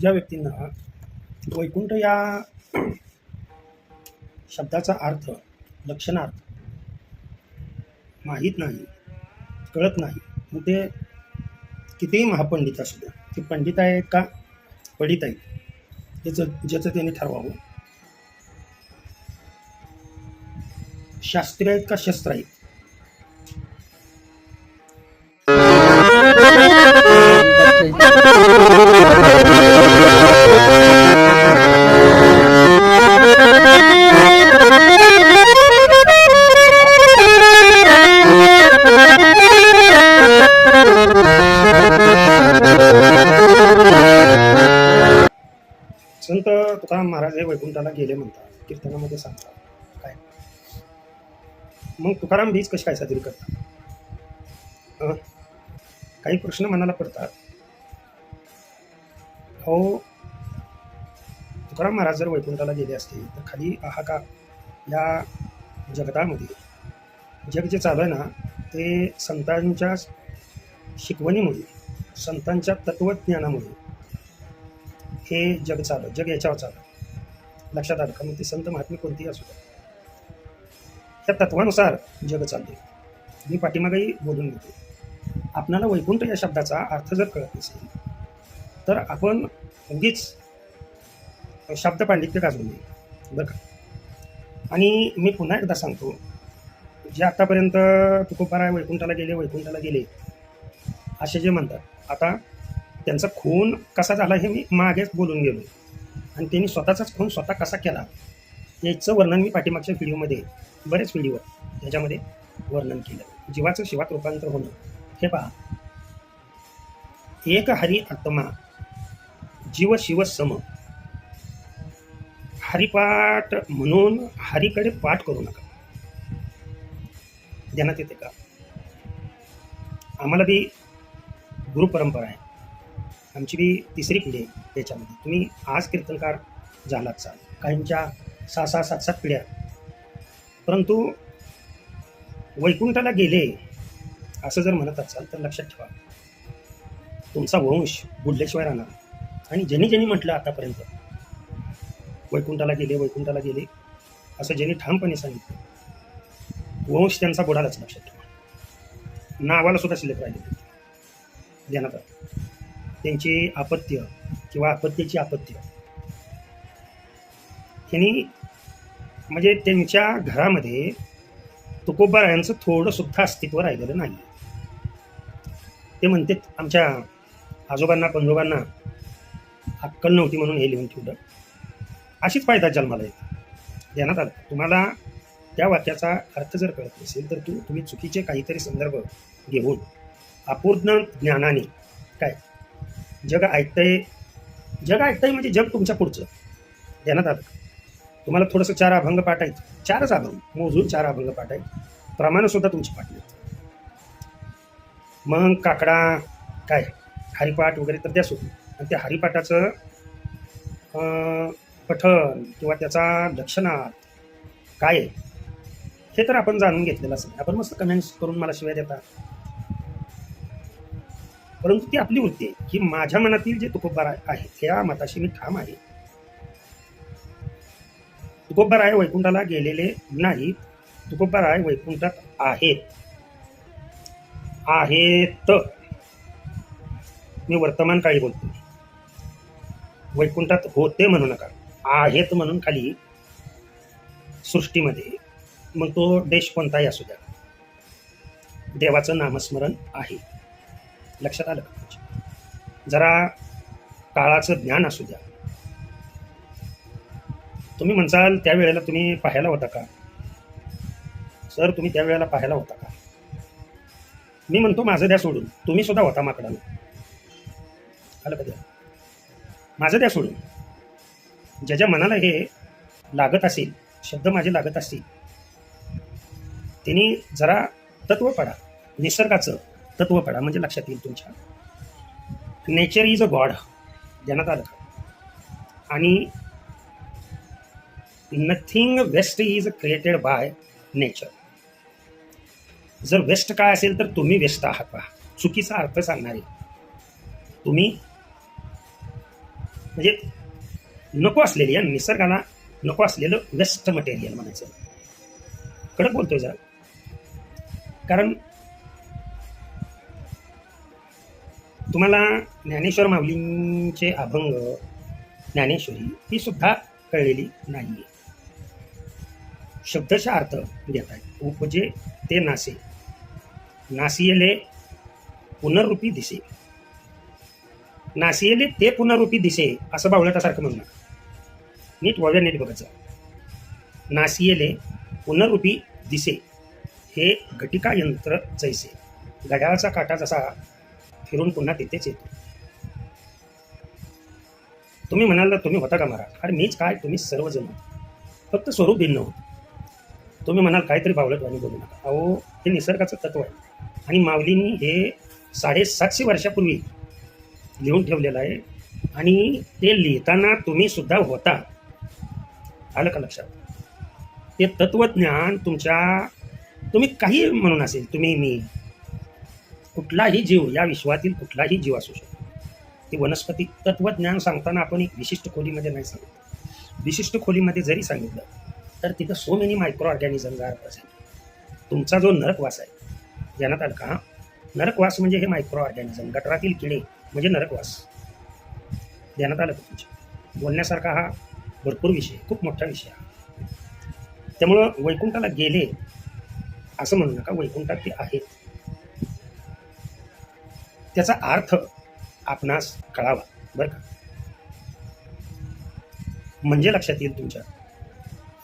ज्या व्यक्तींना वैकुंठ या शब्दाचा अर्थ लक्षणार्थ माहीत नाही कळत नाही मग ते कितीही महापंडित असू द्या ते पंडित आहेत का पडित आहेत याचं ज्याचं त्यांनी ठरवावं. शास्त्रीय आहेत का शस्त्र आहेत? संत महाराज हे वैकुंठाला गेले म्हणतात. कीर्तनामध्ये सांगतात. काय? मग तुकाराम बीज कशी काय साजरी करतात? काही प्रश्न मनाला पडतात. हो तुकाराम महाराज जर वैकुंठाला गेले असते तर खाली हाहाकार या जगतामध्ये जग जे चालू आहे ना ते संतांच्या शिकवणीमुळे संतांच्या तत्वज्ञानामुळे हे जग चालू जग याच्यावर चालू लक्षात आलं का? मग ते संत महात्मे कोणतीही असू द्या. त्या तत्वानुसार जग चालते. मी पाठीमागेही बोलून घेतो. आपणाला वैकुंठ या शब्दाचा अर्थ जर कळत नसेल तर आपण उगीच शब्द पांडित्य गाजवू नये. बरं का? आणि मी पुन्हा एकदा सांगतो जे आत्तापर्यंत तुकोबाराय वैकुंठाला गेले वैकुंठाला गेले असे जे म्हणतात आता त्यांचा खून कसा झाला हे मी मागेच बोलून गेलो. आणि त्यांनी स्वतःचाच खून स्वतः कसा केला याचं वर्णन मी पाठीमागच्या व्हिडिओमध्ये बरेच व्हिडिओ त्याच्यामध्ये वर्णन केलं. जीवाचं शिवात रूपांतर होणं. हे पहा. एक हरी आत्मा जीव शिव सम. हरिपाठ म्हणून हरीकडे पाठ करू नका. ध्यानात येते का? आम्हाला बी गुरुपरंपरा आहे. आमची बी तिसरी पिढी आहे त्याच्यामध्ये. तुम्ही आज कीर्तनकार झालात चाल काहींच्या सहा सहा सात सात पिढ्या. परंतु वैकुंठाला गेले असं जर म्हणत असाल तर लक्षात ठेवा. तुमचा वंश बुडल्याशिवाय राहणार आणि ज्यांनी ज्यांनी म्हटलं आतापर्यंत वैकुंठाला गेले वैकुंठाला गेले असं ज्यांनी ठामपणे सांगितलं वंश त्यांचा बुडालाच लक्षात ठेवा. नावाला सुद्धा शिल्लक राहिले. नाही. ध्यानात त्यांची अपत्य किंवा अपत्याची अपत्य त्यांनी म्हणजे त्यांच्या घरामध्ये तुकोबारायांचं थोडं सुद्धा अस्तित्व राहिलेलं नाही. ते म्हणतात आमच्या आजोबांना पंजोबांना अक्कल नव्हती म्हणून हे लिहून ठेवलं. अशीच फायदा जन्माला येत. ध्यानात आलं. तुम्हाला त्या वाक्याचा अर्थ जर कळत नसेल तर तू तुम्ही चुकीचे काहीतरी संदर्भ घेऊन अपूर्ण ज्ञानाने काय जग ऐकतंय जग ऐकतंय म्हणजे जग तुमच्या पुढचं. ध्यानात आलं. तुम्हाला थोडंसं चार अभंग पाठायचं चारच अभंग मोजून चार अभंग पाठायचं प्रमाणसुद्धा तुमची पाठली मग काकडा काय? हरिपाठ वगैरे तर द्या सोडून. आणि त्या हरिपाठाचं पठण किंवा त्याचा लक्षणार्थ काय आहे? हे तर आपण जाणून घेतलेलं असेल आपण मस्त कमेंट्स करून मला शिवाय देता. परंतु ती आपली वृत्ती आहे की माझ्या मनातील जे तुकोबार आहे त्या मताशी मी ठाम आहे. तुकोबाराय वैकुंठाला गेलेले नाहीत. तुकोबाराय वैकुंठात आहेत. आहेत. मी वर्तमान काळी बोलतो. वैकुंठात होते म्हणू नका. आहेत म्हणून खाली सृष्टीमध्ये. मग तो देश कोणताही असू द्या. देवाचं नामस्मरण आहे. लक्षात आलं पाहिजे म्हणजे? जरा काळाचं ज्ञान असू द्या. तुम्ही म्हणसाल त्यावेळेला तुम्ही पाहायला होता का? सर तुम्ही त्यावेळेला पाहायला होता का? मी म्हणतो माझं द्या सोडून. तुम्ही सुद्धा होता माकडाला. आलं का द्या? माझं द्या सोडून. ज्याच्या मनाला हे लागत असेल शब्द माझे लागत असतील त्यांनी जरा तत्व पडा. निसर्गाचं तत्व पडा म्हणजे लक्षात येईल तुमच्या. नेचर इज अ गॉड ध्यानात आलं आणि nothing waste is created by nature जर वेस्ट काय असेल तर तुम्ही वेस्ट आहात पहा. चुकीचा अर्थ सांगणारे तुम्ही म्हणजे नको असलेली या निसर्गाला नको असलेलं वेस्ट मटेरियल म्हणायचं. कडक बोलतोय जरा. कारण तुम्हाला ज्ञानेश्वर माऊलींचे अभंग ज्ञानेश्वरी ही सुद्धा कळलेली नाही शब्दशः अर्थ देत आहे उपजे ते नासे. नासियेले पुनर्रूपी दिसे. नासियेले ते पुनर्रूपी दिसे असं बावळटासारखं म्हणणार नीट वव्या नीट बघायचं. नासियेले पुनर्रूपी दिसे. हे घटिका यंत्र जैसे. घड्याळाचा काटा जसा फिरून पुन्हा तिथेच येतो. तुम्ही म्हणाल तुम्ही होता का महाराज? अरे मीच काय? तुम्ही सर्वजण. फक्त स्वरूप भिन्न होतं. तुम्ही म्हणाल काहीतरी बावळटवाणी बोलू नका. अहो हे निसर्गाचं तत्व आहे. आणि माऊलींनी हे साडेसातशे वर्षापूर्वी लिहून ठेवलेलं आहे. आणि ते लिहिताना तुम्ही सुद्धा होता. आलं का लक्षात? ते तत्वज्ञान तुमच्या तुम्ही काही म्हणून असेल तुम्ही मी कुठलाही जीव या विश्वातील कुठलाही जीव असू शकतो. ते वनस्पती तत्वज्ञान सांगताना आपण एक विशिष्ट खोलीमध्ये नाही सांगत. विशिष्ट खोलीमध्ये जरी सांगितलं तर तिथं सो मेनी मायक्रो ऑर्गॅनिझम अर्थ असेल तुमचा जो नरकवास आहे ध्यानात आलं का? नरकवास म्हणजे हे मायक्रो ऑर्गॅनिझम गटरातील किडे म्हणजे नरकवास. ध्यानात आलं का तुमच्या? बोलण्यासारखा हा भरपूर विषय खूप मोठा विषय आहे. त्यामुळं वैकुंठाला गेले असं म्हणू नका वैकुंठात ते आहेत. त्याचा अर्थ आपणास कळावा बरं का? म्हणजे लक्षात येईल तुमच्या.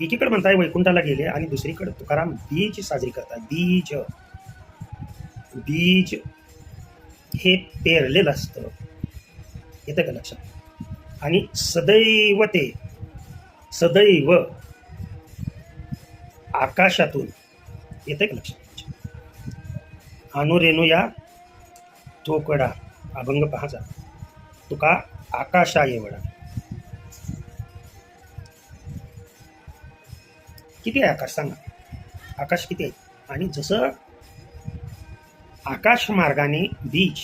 एकीकडे म्हणताय वैकुंठाला गेले आणि दुसरीकडे तुकाराम बीज साजरी करतात. बीज. बीज हे पेरलेलं असतं. येतं का लक्षात? आणि सदैव ते सदैव आकाशातून येतं का लक्षात? अनुरेणू या तोकडा अभंग पहाचा तुका आकाशा एवढा किती आहे आकाश सांगा? आकाश किती आहे? आणि जसं आकाश मार्गाने बीज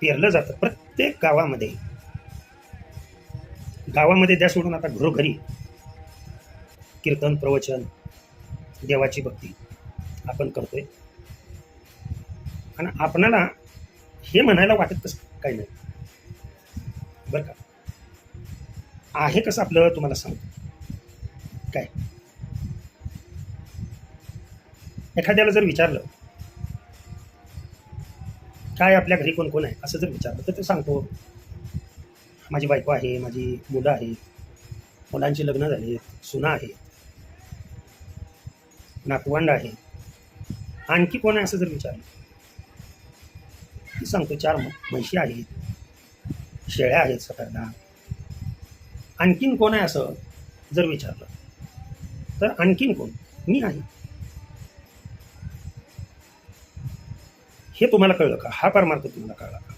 पेरलं जातं प्रत्येक गावामध्ये गावामध्ये द्या सोडून आता घरोघरी कीर्तन प्रवचन देवाची भक्ती आपण करतोय. आणि आपणाला हे म्हणायला वाटत कसं काही नाही. बरं का? आहे कसं आपलं तुम्हाला सांगतो. काय? एखाद्याला जर विचारलं काय आपल्या घरी कोण कोण आहे? असं जर विचारलं तर ते सांगतो माझी बायको आहे माझी मुलं आहेत मुलांची लग्न झाले सुना आहे नातवंड आहे. आणखी कोण आहे? असं जर विचारलं ती सांगतो चार म्हशी आहेत शेळ्या आहेत सगळ्यांना आणखीन कोण आहे असं जर विचारलं तर आणखीन कोण? मी आहे. हे तुम्हाला कळलं का? हा परमार्थ तुम्हाला कळला का?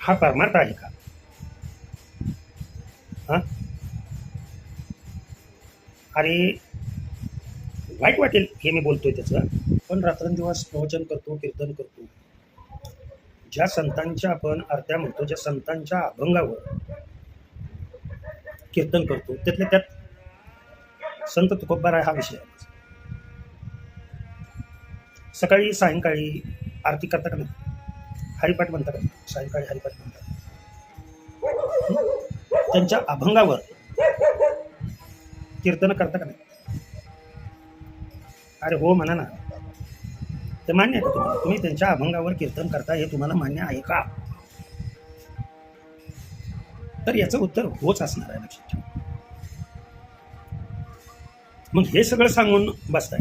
हा परमार्थ आहे का? हा? अरे वाईट वाटेल हे मी बोलतोय त्याचं. पण रात्रंदिवस प्रवचन करतो कीर्तन करतो. ज्या संतांच्या आपण अर्ध्या म्हणतो ज्या संतांच्या अभंगावर कीर्तन करतो त्यातल्या त्यात संत तुकोबाराय हा विषय आहे. सकाळी सायंकाळी आरती करता का नाही? हरिपाठ म्हणता का सायंकाळी हरिपाठ म्हणतात त्यांच्या अभंगावर कीर्तन करता का नाही? अरे हो म्हणा ना. ते मान्य आहे का तुम्हाला? तुम्ही त्यांच्या अभंगावर कीर्तन करता हे तुम्हाला मान्य आहे का? तर याचं उत्तर होच असणार आहे लक्षात ठेवा. मग हे सगळं सांगून बसताय.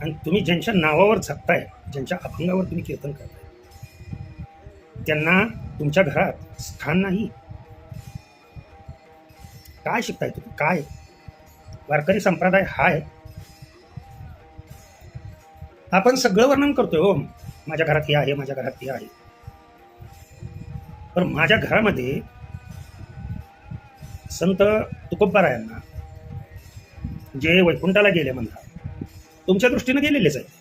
आणि तुम्ही ज्यांच्या नावावर झकताय ज्यांच्या अभंगावर तुम्ही कीर्तन करताय त्यांना तुमच्या घरात स्थान नाही. काय शिकताय तुम्ही? काय? वारकरी संप्रदाय हाय. आपण सगळं वर्णन करतोय हो. माझ्या घरात हे आहे माझ्या घरात हे आहे. पण माझ्या घरामध्ये संत तुकोबारायांना जे वैकुंठाला गेले म्हणतात तुमच्या दृष्टीने गेलेलेच आहे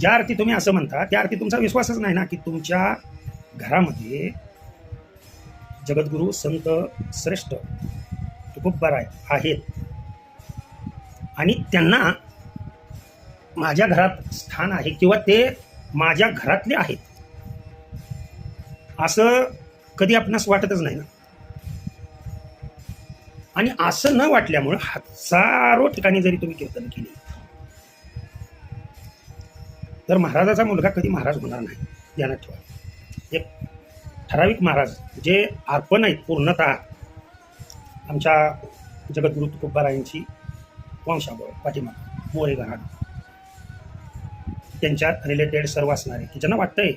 ज्या अर्थी तुम्ही असं म्हणता त्या अर्थी तुमचा विश्वासच नाही ना की तुमच्या घरामध्ये जगद्गुरू संत श्रेष्ठ तुकोबाराय आहेत. आणि त्यांना माझ्या घरात स्थान आहे किंवा ते माझ्या घरातले आहेत. असं कधी आपणास वाटतच नाही ना. आणि असं न वाटल्यामुळं हजारो ठिकाणी जरी तुम्ही कीर्तन केली तर महाराजाचा मुलगा कधी महाराज होणार नाही ध्यानात ठेवा. एक ठराविक महाराज जे अर्पण आहेत पूर्णतः आमच्या जगद्गुरु तुकोबारायांची वंशाबळ पाठीमाग मोरे घराणं त्यांच्या रिलेटेड सर्व असणारे की ज्यांना वाटतंय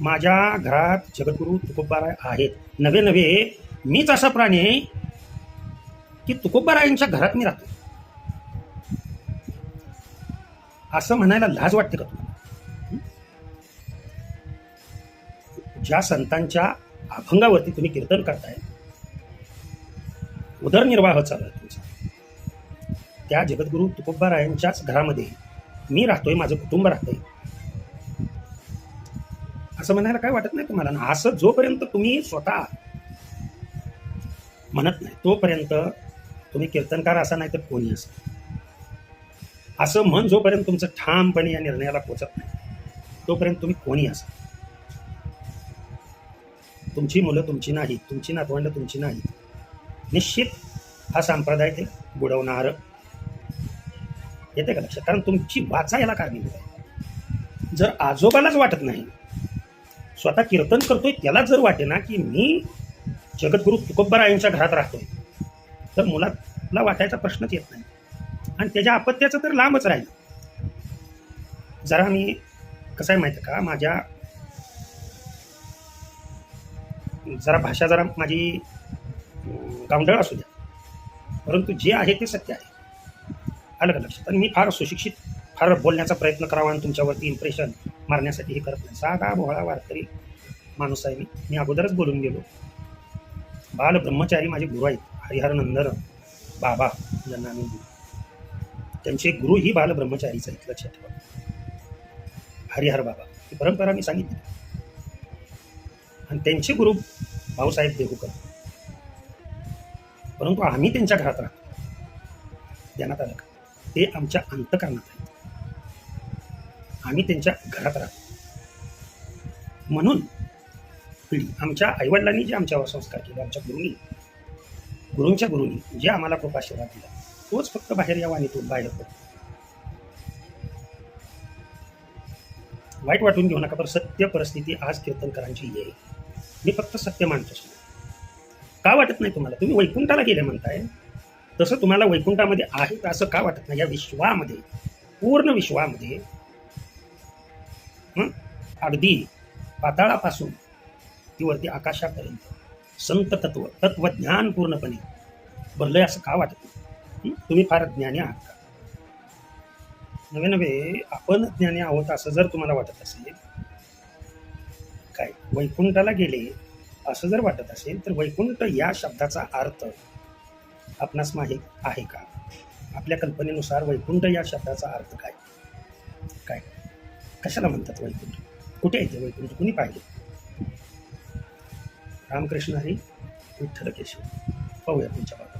माझ्या घरात जगद्गुरु तुकोबाराय आहेत. नवे नवे मीच असा प्राणी आहे की तुकोबारायांच्या घरात मी राहतो. असं म्हणायला लाज वाटते का तुम्हाला? ज्या संतांच्या अभंगावरती तुम्ही कीर्तन करताय उदरनिर्वाह चालू आहे तुमचा. त्या जगद्गुरु तुकोबारायांच्याच घरामध्ये मी राहतोय माझं कुटुंब राहतंय. असं म्हणायला काय वाटत नाही तुम्हाला? ना असं जोपर्यंत तुम्ही स्वतः म्हणत नाही तोपर्यंत तुम्ही कीर्तनकार असा नाही तर कोणी असा. असं मन जोपर्यंत तुमचं ठामपणे या निर्णयाला पोचत नाही तोपर्यंत तुम्ही कोणी असा. तुमची मुलं तुमची नाही तुमची नातवंड तुमची नाही निश्चित हा संप्रदाय ते बुडवणार येते का लक्षात? कारण तुमची वाचा याला कारणीभूत आहे. जर आजोबालाच वाटत नाही स्वतः कीर्तन करतोय त्याला जर वाटे ना की मी जगद्गुरु तुकोबरायांच्या घरात राहतोय तर मुलाला वाटायचा प्रश्नच येत नाही. आणि त्याच्या अपत्याचं तर लांबच राहील. जरा मी कसं आहे माहिती का? माझ्या जरा भाषा जरा माझी गावंडळ असू द्या. परंतु जे आहे ते सत्य आहे. आलं का लक्षात? आणि मी फार सुशिक्षित फार बोलण्याचा प्रयत्न करावा आणि तुमच्यावरती इम्प्रेशन मारण्यासाठी हे करत नाही. साधा भोळा वारकरी माणूस आहे मी. मी अगोदरच बोलून गेलो. बाल ब्रह्मचारी माझे गुरु आहेत. हरिहर नंदर बाबा ज्यांना आम्ही गुरु त्यांचे गुरु ही बाल ब्रह्मचारीच आहेत लक्षात ठेवा. हरिहर बाबा ही परंपरा मी सांगितली. आणि त्यांचे गुरु भाऊसाहेब देहूकर परंतु आम्ही त्यांच्या घरात राहतो. ध्यानात आलं का? ते आमच्या अंतकरणात आहेत आम्ही त्यांच्या घरात राहतो म्हणून पिढी आमच्या आईवडिलांनी जे आमच्यावर संस्कार केले आमच्या गुरुनी गुरूंच्या गुरुनी जे आम्हाला कृपाशीर्वाद दिला तोच फक्त बाहेर यावाने तो बाहेर पडतो वाईट वाटून घेऊ नका पण सत्य परिस्थिती आज कीर्तनकरांची आहे. मी फक्त सत्य मानतो. का वाटत नाही तुम्हाला? तुम्ही वैकुंठाला गेले म्हणताय. तसं तुम्हाला वैकुंठामध्ये आहे का असं का वाटत नाही? या विश्वामध्ये पूर्ण विश्वामध्ये अगदी पाताळापासून ती वरती आकाशापर्यंत संत तत्व तत्वज्ञान पूर्णपणे भरलंय असं का वाटत नाही? तुम्ही फार ज्ञानी आहात का? नवे नवे आपण ज्ञानी आहोत असं जर तुम्हाला वाटत असेल काय? वैकुंठाला गेले असं जर वाटत असेल तर वैकुंठ या शब्दाचा अर्थ आपणास माहीत आहे का? आपल्या कल्पनेनुसार वैकुंठ या शब्दाचा अर्थ काय? काय? कशाला म्हणतात वैकुंठ? कुठे आहे ते वैकुंठ? कुणी पाहिले? रामकृष्ण हरी विठ्ठल केशव पाहूया तुमच्या बाबत